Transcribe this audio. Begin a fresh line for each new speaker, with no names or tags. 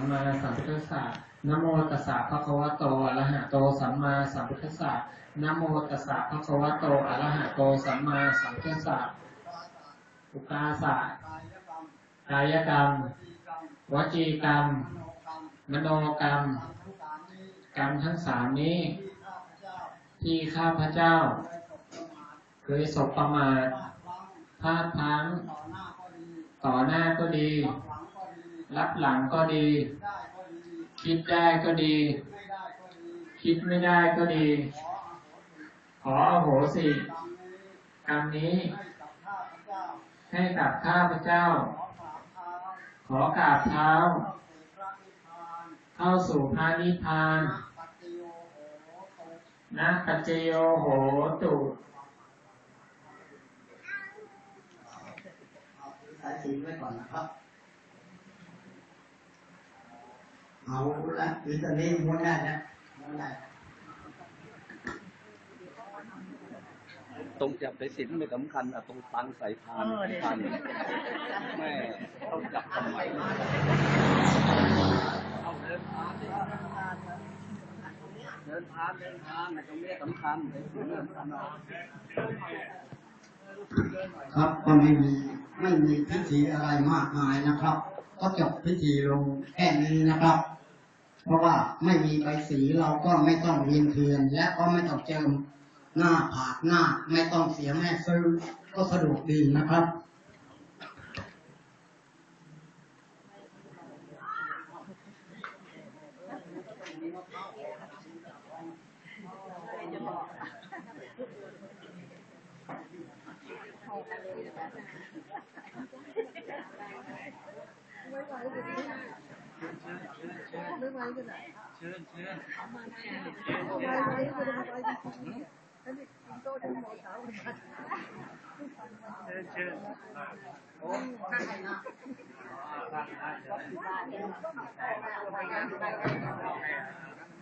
มมาสัมพุทธัสสะนะโมตัสสะภะคะวะโตอะระหะโตสัมมาสัมพุทธัสสะนะโมตัสสะภะคะวะโตอะระหะโตสัมมาสัมพุทธัสสะอุกาสะกายกรรม วจีกรรม มโนกรรม กรรมทั้งสามนี้ ที่ข้าพเจ้า เคยสบประมาทพลาดพลั้ง ต่อหน้าก็ดี รับหลังก็ดี คิดได้ก็ดี คิดไม่ได้ก็ดี ขออโหสิกรรมนี้ ให้กับข้าพเจ้า ขอกราบเท้า เข้าสู่พระนิพพานนะปัจเจโยโหตุ
สายสินไว้ก่อนนะครับ เอาละคือตอนนี้ม้วนได้แล้วม้วนได้
ตรงจับสายสินไม่สำคัญอะตรงตังสายพานสำคัญแม่ต้องจับทำไมเอาเดินทางดิเดินทางเดินทางตรงนี้สำคัญสายสินสำคัญ
ครับก็ไม่มีไม่มีพิธีอะไรมากมายนะครับ ก็จบพิธีลงแค่นี้นะครับ เพราะว่าไม่มีใบสีเราก็ไม่ต้องเวียนเทียน และก็ไม่ต้องเจิมหน้าผากหน้า ไม่ต้องเสียแม่ซื้อก็สะดวกดีนะครับ
买一个啦，超超，买买一个，买一个，
嗯，等啲更多啲
我走去买，超超，好，真系嘛，啊，
真真真真，真真真真，真真真真。